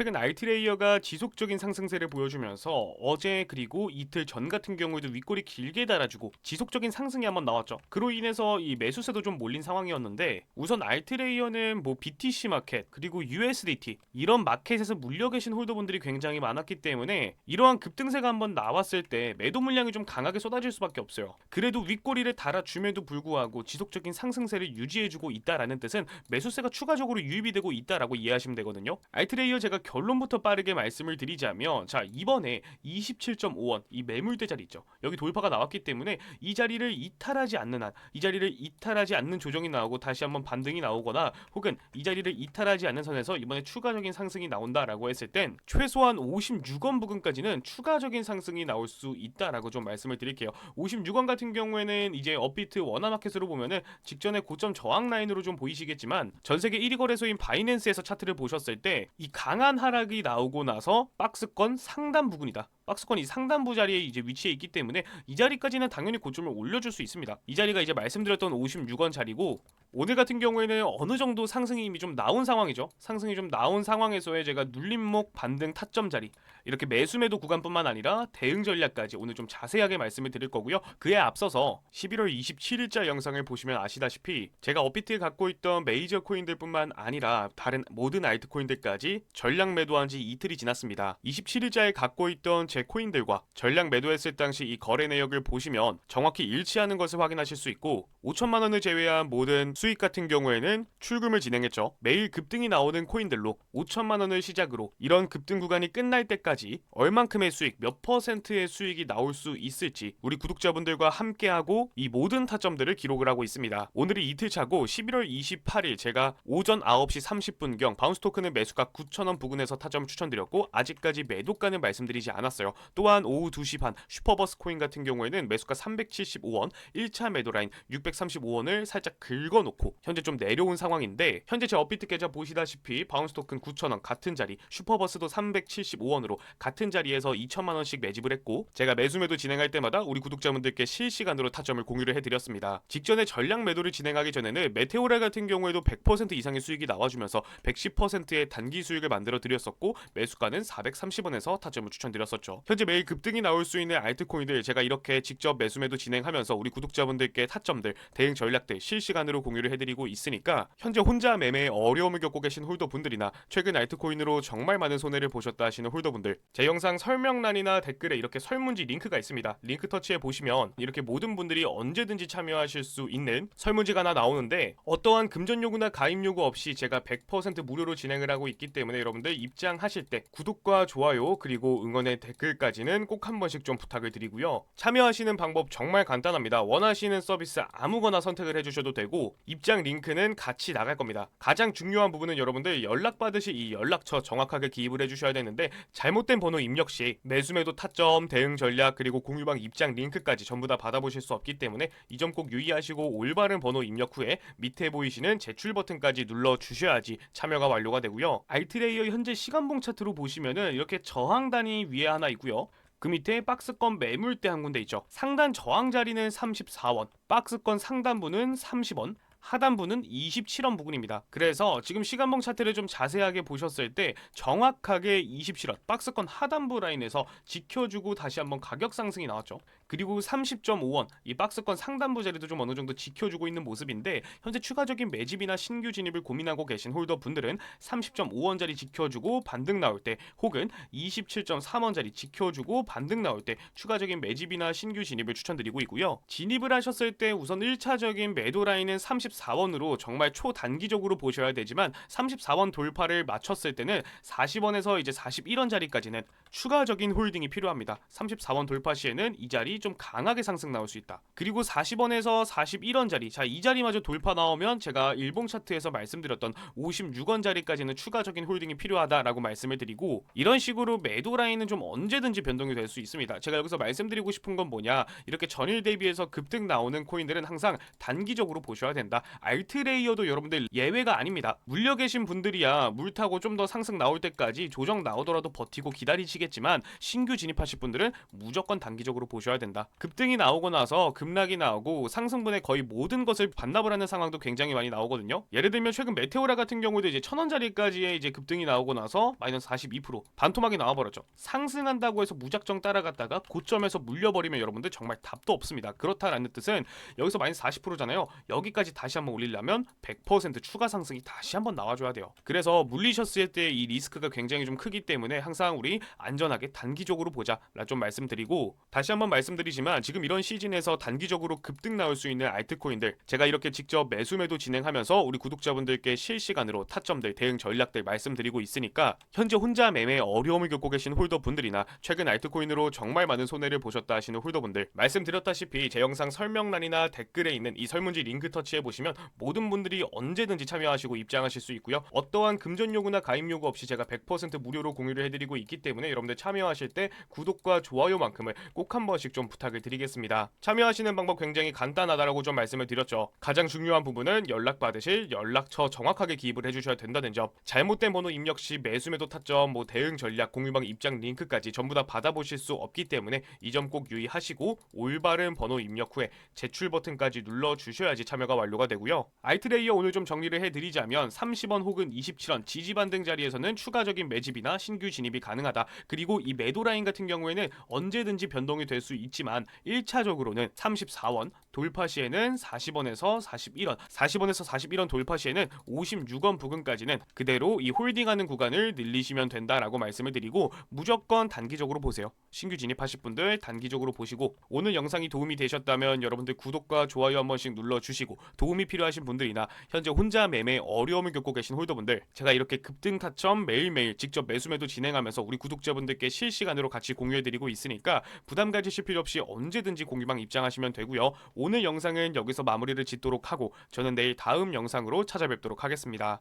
최근 알트레이어가 지속적인 상승세를 보여주면서 어제 그리고 이틀 전 같은 경우에도 윗골이 길게 달아주고 지속적인 상승이 한번 나왔죠. 그로 인해서 이 매수세도 좀 몰린 상황이었는데 우선 알트레이어는 뭐 BTC 마켓 그리고 USDT 이런 마켓에서 물려 계신 홀더분들이 굉장히 많았기 때문에 이러한 급등세가 한번 나왔을 때 매도 물량이 좀 강하게 쏟아질 수밖에 없어요. 그래도 윗꼬리를 달아줌에도 불구하고 지속적인 상승세를 유지해주고 있다라는 뜻은 매수세가 추가적으로 유입이 되고 있다라고 이해하시면 되거든요. 알트레이어 제가 결론부터 빠르게 말씀을 드리자면 자 이번에 27.5원 이 매물대 자리 있죠. 여기 돌파가 나왔기 때문에 이 자리를 이탈하지 않는 한 이 자리를 이탈하지 않는 조정이 나오고 다시 한번 반등이 나오거나 혹은 이 자리를 이탈하지 않는 선에서 이번에 추가적인 상승이 나온다라고 했을 땐 최소한 56원 부근까지는 추가적인 상승이 나올 수 있다라고 좀 말씀을 드릴게요. 56원 같은 경우에는 이제 업비트 원화마켓으로 보면은 직전에 고점 저항 라인으로 좀 보이시겠지만 전 세계 1위 거래소인 바이낸스에서 차트를 보셨을 때 이 강한 하락이 나오고 나서 박스권 상단 부근이다. 박스권 이 상단부 자리에 이제 위치해 있기 때문에 이 자리까지는 당연히 고점을 올려줄 수 있습니다. 이 자리가 이제 말씀드렸던 56원 자리고 오늘 같은 경우에는 어느 정도 상승이 이미 좀 나온 상황이죠. 상승이 좀 나온 상황에서의 제가 눌림목 반등 타점 자리 이렇게 매수 매도 구간뿐만 아니라 대응 전략까지 오늘 좀 자세하게 말씀을 드릴 거고요. 그에 앞서서 11월 27일자 영상을 보시면 아시다시피 제가 업비트에 갖고 있던 메이저 코인들뿐만 아니라 다른 모든 알트코인들까지 전략 매도한 지 이틀이 지났습니다. 27일자에 갖고 있던 제 코인들과 전략 매도했을 당시 이 거래 내역을 보시면 정확히 일치하는 것을 확인하실 수 있고 5천만 원을 제외한 모든 수익 같은 경우에는 출금을 진행했죠. 매일 급등이 나오는 코인들로 5천만 원을 시작으로 이런 급등 구간이 끝날 때까지 얼만큼의 수익, 몇 퍼센트의 수익이 나올 수 있을지 우리 구독자분들과 함께하고 이 모든 타점들을 기록을 하고 있습니다. 오늘이 이틀 차고 11월 28일 제가 오전 9시 30분경 바운스 토큰은 매수가 9,000원 부근에서 타점을 추천드렸고 아직까지 매도가는 말씀드리지 않았어요. 또한 오후 2시 반 슈퍼버스 코인 같은 경우에는 매수가 375원, 1차 매도 라인 635원을 살짝 긁어 놓고 현재 좀 내려온 상황인데 현재 제 업비트 계좌 보시다시피 바운스 토큰 9,000원 같은 자리, 슈퍼버스도 375원으로 같은 자리에서 2천만 원씩 매집을 했고 제가 매수 매도 진행할 때마다 우리 구독자분들께 실시간으로 타점을 공유를 해드렸습니다. 직전에 전량 매도를 진행하기 전에는 메테오라 같은 경우에도 100% 이상의 수익이 나와주면서 110%의 단기 수익을 만들어 드렸었고 매수가는 430원에서 타점을 추천드렸었죠. 현재 매일 급등이 나올 수 있는 알트코인들 제가 이렇게 직접 매수 매도 진행하면서 우리 구독자분들께 타점들, 대응 전략들 실시간으로 공유를 해드리고 있으니까 현재 혼자 매매에 어려움을 겪고 계신 홀더분들이나 최근 알트코인으로 정말 많은 손해를 보셨다 하시는 홀더분들 제 영상 설명란이나 댓글에 이렇게 설문지 링크가 있습니다. 링크 터치해 보시면 이렇게 모든 분들이 언제든지 참여하실 수 있는 설문지가 하나 나오는데 어떠한 금전 요구나 가입 요구 없이 제가 100% 무료로 진행을 하고 있기 때문에 여러분들 입장하실 때 구독과 좋아요 그리고 응원의 댓글까지는 꼭 한 번씩 좀 부탁을 드리고요. 참여하시는 방법 정말 간단합니다. 원하시는 서비스 아무거나 선택을 해주셔도 되고 입장 링크는 같이 나갈 겁니다. 가장 중요한 부분은 여러분들 연락 받으실 이 연락처 정확하게 기입을 해주셔야 되는데 잘못된 번호 입력 시 매수매도 타점, 대응 전략 그리고 공유방 입장 링크까지 전부 다 받아보실 수 없기 때문에 이 점 꼭 유의하시고 올바른 번호 입력 후에 밑에 보이시는 제출 버튼까지 눌러 주셔야지 참여가 완료가 되고요. 알트레이어 현재 시간봉 차트로 보시면은 이렇게 저항단이 위에 하나 있고요. 그 밑에 박스권 매물대 한 군데 있죠. 상단 저항 자리는 34원, 박스권 상단부는 30원, 하단부는 27원 부근입니다. 그래서 지금 시간봉 차트를 좀 자세하게 보셨을 때 정확하게 27원 박스권 하단부 라인에서 지켜주고 다시 한번 가격 상승이 나왔죠. 그리고 30.5원 이 박스권 상단부 자리도 좀 어느 정도 지켜주고 있는 모습인데 현재 추가적인 매집이나 신규 진입을 고민하고 계신 홀더 분들은 30.5원 자리 지켜주고 반등 나올 때 혹은 27.3원 자리 지켜주고 반등 나올 때 추가적인 매집이나 신규 진입을 추천드리고 있고요. 진입을 하셨을 때 우선 1차적인 매도 라인은 34원으로 정말 초단기적으로 보셔야 되지만 34원 돌파를 맞췄을 때는 40원에서 이제 41원 자리까지는 추가적인 홀딩이 필요합니다. 34원 돌파 시에는 이 자리 좀 강하게 상승 나올 수 있다. 그리고 40원에서 41원 자리, 자 이 자리마저 돌파 나오면 제가 일봉 차트에서 말씀드렸던 56원 자리까지는 추가적인 홀딩이 필요하다라고 말씀을 드리고 이런 식으로 매도 라인은 좀 언제든지 변동이 될 수 있습니다. 제가 여기서 말씀드리고 싶은 건 뭐냐, 이렇게 전일 대비해서 급등 나오는 코인들은 항상 단기적으로 보셔야 된다. 알트레이어도 여러분들 예외가 아닙니다. 물려 계신 분들이야 물 타고 좀 더 상승 나올 때까지 조정 나오더라도 버티고 기다리시겠지만 신규 진입하실 분들은 무조건 단기적으로 보셔야 된다. 된다. 급등이 나오고 나서 급락이 나오고 상승분의 거의 모든 것을 반납을 하는 상황도 굉장히 많이 나오거든요. 예를 들면 최근 메테오라 같은 경우도 이제 천 원짜리까지의 이제 급등이 나오고 나서 마이너스 42% 반토막이 나와버렸죠. 상승한다고 해서 무작정 따라갔다가 고점에서 물려버리면 여러분들 정말 답도 없습니다. 그렇다라는 뜻은 여기서 마이너스 40%잖아요. 여기까지 다시 한번 올리려면 100% 추가 상승이 다시 한번 나와줘야 돼요. 그래서 물리셨을 때 이 리스크가 굉장히 좀 크기 때문에 항상 우리 안전하게 단기적으로 보자 라 좀 말씀드리고 다시 한번 말씀드리 지만 지금 이런 시즌에서 단기적으로 급등 나올 수 있는 알트코인들 제가 이렇게 직접 매수 매도 진행하면서 우리 구독자분들께 실시간으로 타점들 대응 전략들 말씀드리고 있으니까 현재 혼자 매매에 어려움을 겪고 계신 홀더분들이나 최근 알트코인으로 정말 많은 손해를 보셨다 하시는 홀더분들 말씀드렸다시피 제 영상 설명란이나 댓글에 있는 이 설문지 링크 터치해 보시면 모든 분들이 언제든지 참여하시고 입장하실 수 있고요. 어떠한 금전 요구나 가입 요구 없이 제가 100% 무료로 공유를 해드리고 있기 때문에 여러분들 참여하실 때 구독과 좋아요만큼을 꼭 한 번씩 좀 부탁을 드리겠습니다. 참여하시는 방법 굉장히 간단하다라고 좀 말씀을 드렸죠. 가장 중요한 부분은 연락 받으실 연락처 정확하게 기입을 해주셔야 된다는 점. 잘못된 번호 입력 시 매수 매도 타점, 뭐 대응 전략, 공유방 입장 링크까지 전부 다 받아보실 수 없기 때문에 이 점 꼭 유의하시고 올바른 번호 입력 후에 제출 버튼까지 눌러 주셔야지 참여가 완료가 되고요. 알트레이어 오늘 좀 정리를 해드리자면 30원 혹은 27원 지지 반등 자리에서는 추가적인 매집이나 신규 진입이 가능하다. 그리고 이 매도 라인 같은 경우에는 언제든지 변동이 될 수 있지만 1차적으로는 34원 돌파 시에는 40원에서 41원, 40원에서 41원 돌파 시에는 56원 부근까지는 그대로 이 홀딩하는 구간을 늘리시면 된다라고 말씀을 드리고 무조건 단기적으로 보세요. 신규 진입하실 분들 단기적으로 보시고 오늘 영상이 도움이 되셨다면 여러분들 구독과 좋아요 한 번씩 눌러주시고 도움이 필요하신 분들이나 현재 혼자 매매 어려움을 겪고 계신 홀더분들 제가 이렇게 급등 타점 매일매일 직접 매수매도 진행하면서 우리 구독자분들께 실시간으로 같이 공유해드리고 있으니까 부담 가지실 필요 없이 언제든지 공유방 입장하시면 되고요. 오늘 영상은 여기서 마무리를 짓도록 하고 저는 내일 다음 영상으로 찾아뵙도록 하겠습니다.